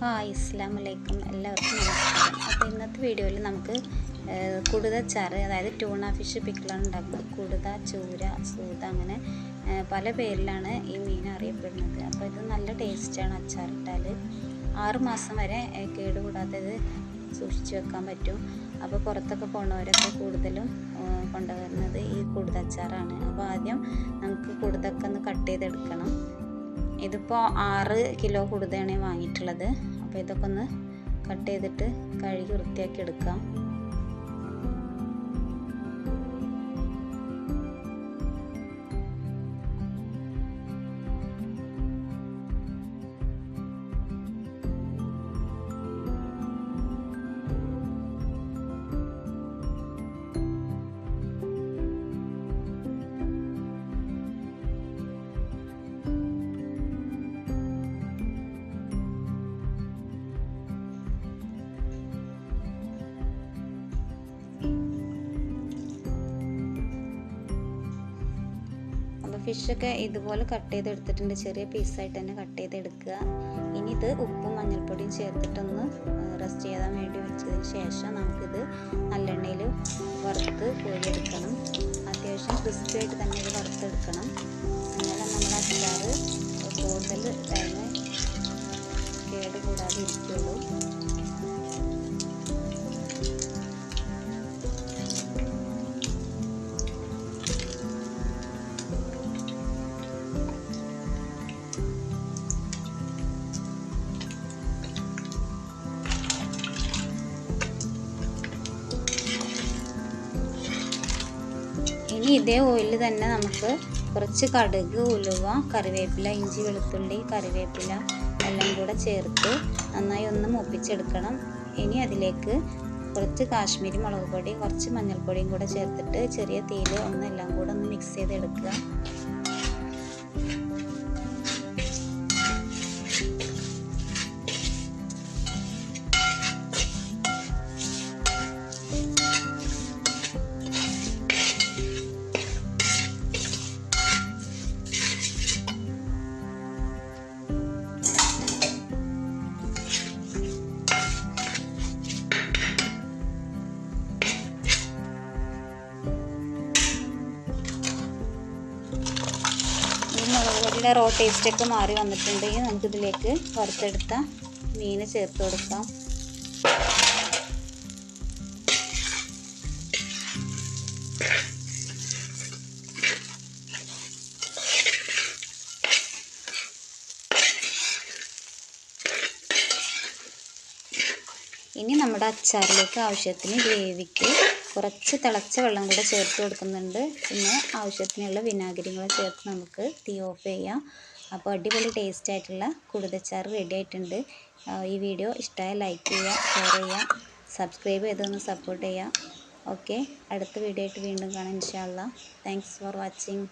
Hi ഇസ്ലാം അലൈക്കും എല്ലാവർക്കും നമസ്കാരം. അപ്പോൾ ഇന്നത്തെ വീഡിയോയിൽ നമുക്ക് ഏഹ്, കുടുത ചാറ് അതായത് ട്യൂണ ഫിഷ് പിക്കിളാണ് ഉണ്ടാക്കുന്നത്. കുടുത ചൂര സൂത അങ്ങനെ പല പേരിലാണ് ഈ മീൻ അറിയപ്പെടുന്നത്. അപ്പോൾ ഇത് നല്ല ടേസ്റ്റാണ് അച്ചാറിട്ടാൽ ആറുമാസം വരെ കേടുകൂടാത്തത് സൂക്ഷിച്ച് വെക്കാൻ പറ്റും. അപ്പോൾ പുറത്തൊക്കെ പോണവരൊക്കെ കൂടുതലും കൊണ്ടുവരുന്നത് ഈ കുടുതച്ചാറാണ്. അപ്പോൾ ആദ്യം നമുക്ക് കുടുതൊക്കെ ഒന്ന് കട്ട് ചെയ്തെടുക്കണം. ഇതിപ്പോൾ ആറ് കിലോ കൂടുതലാണ് വാങ്ങിയിട്ടുള്ളത്. അപ്പോൾ ഇതൊക്കെ ഒന്ന് കട്ട് ചെയ്തിട്ട് കഴുകി വൃത്തിയാക്കി എടുക്കാം. ഫിഷൊക്കെ ഇതുപോലെ കട്ട് ചെയ്തെടുത്തിട്ടുണ്ട്. ചെറിയ പീസായിട്ട് തന്നെ കട്ട് ചെയ്തെടുക്കുക. ഇനി ഇത് ഉപ്പും മഞ്ഞൾപ്പൊടിയും ചേർത്തിട്ടൊന്ന് റെസ്റ്റ് ചെയ്യാൻ വേണ്ടി വെച്ചതിന് ശേഷം നമുക്കിത് നല്ലെണ്ണയിൽ വറുത്ത് കോരിയെടുക്കണം. അത്യാവശ്യം ക്രിസ്പി ആയിട്ട് തന്നെ ഇത് വറുത്തെടുക്കണം. അങ്ങനെ നമ്മുടെ അച്ചാറ് കൂടുതൽ ടൈം കേടുകൂടാതെ ഇരിക്കുള്ളൂ. ഇനി ഇതേ ഓയിൽ തന്നെ നമുക്ക് കുറച്ച് കടുക് ഉലുവ കറിവേപ്പില ഇഞ്ചി വെളുത്തുള്ളി കറിവേപ്പില എല്ലാം കൂടെ ചേർത്ത് നന്നായി ഒന്ന് മൂപ്പിച്ചെടുക്കണം. ഇനി അതിലേക്ക് കുറച്ച് കാശ്മീരി മുളക് പൊടി കുറച്ച് മഞ്ഞൾപ്പൊടിയും കൂടെ ചേർത്തിട്ട് ചെറിയ തീയിൽ ഒന്ന് എല്ലാം കൂടെ ഒന്ന് മിക്സ് ചെയ്തെടുക്കുക. പൊടിയുടെ റോ ടേസ്റ്റൊക്കെ മാറി വന്നിട്ടുണ്ടെങ്കിൽ നമുക്കിതിലേക്ക് വറുത്തെടുത്ത മീൻ ചേർത്ത് കൊടുക്കാം. ഇനി നമ്മുടെ അച്ചാറിലേക്ക് ആവശ്യത്തിന് ഗ്രേവിക്ക് കുറച്ച് തിളച്ച വെള്ളം കൂടെ ചേർത്ത് കൊടുക്കുന്നുണ്ട്. പിന്നെ ആവശ്യത്തിനുള്ള വിനാഗിരിയും കൂടെ ചേർത്ത് നമുക്ക് തീ ഓഫ് ചെയ്യാം. അപ്പോൾ അടിപൊളി ടേസ്റ്റ് ആയിട്ടുള്ള കുടുതച്ചാർ റെഡി ആയിട്ടുണ്ട്. ഈ വീഡിയോ ഇഷ്ടമായ ലൈക്ക് ചെയ്യുക ഷെയർ ചെയ്യുക സബ്സ്ക്രൈബ് ചെയ്തൊന്ന് സപ്പോർട്ട് ചെയ്യുക. ഓക്കെ അടുത്ത വീഡിയോ ആയിട്ട് വീണ്ടും കാണാം ഇൻഷാല്ല താങ്ക്സ് ഫോർ വാച്ചിങ്